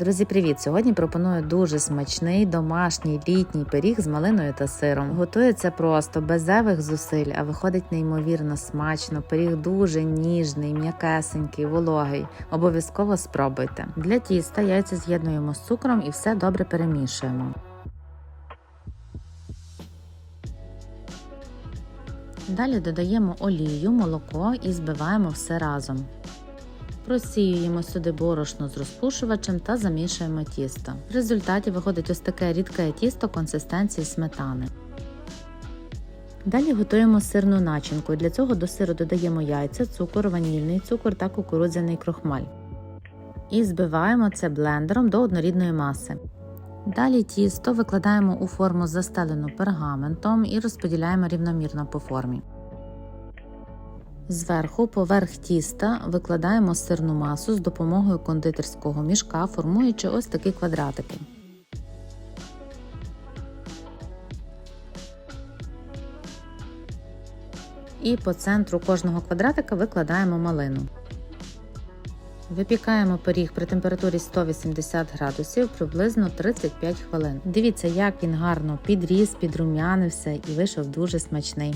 Друзі, привіт! Сьогодні пропоную дуже смачний домашній літній пиріг з малиною та сиром. Готується просто без зайвих зусиль, а виходить неймовірно смачно. Пиріг дуже ніжний, м'якесенький, вологий. Обов'язково спробуйте. Для тіста яйця з'єднуємо з цукром і все добре перемішуємо. Далі додаємо олію, молоко і збиваємо все разом. Просіюємо сюди борошно з розпушувачем та замішуємо тісто. В результаті виходить ось таке рідке тісто консистенції сметани. Далі готуємо сирну начинку. Для цього до сиру додаємо яйця, цукор, ванільний цукор та кукурудзяний крохмаль. І збиваємо це блендером до однорідної маси. Далі тісто викладаємо у форму застелену пергаментом і розподіляємо рівномірно по формі. Зверху поверх тіста викладаємо сирну масу з допомогою кондитерського мішка, формуючи ось такі квадратики. І по центру кожного квадратика викладаємо малину. Випікаємо пиріг при температурі 180 градусів приблизно 35 хвилин. Дивіться, як він гарно підріс, підрум'янився і вийшов дуже смачний.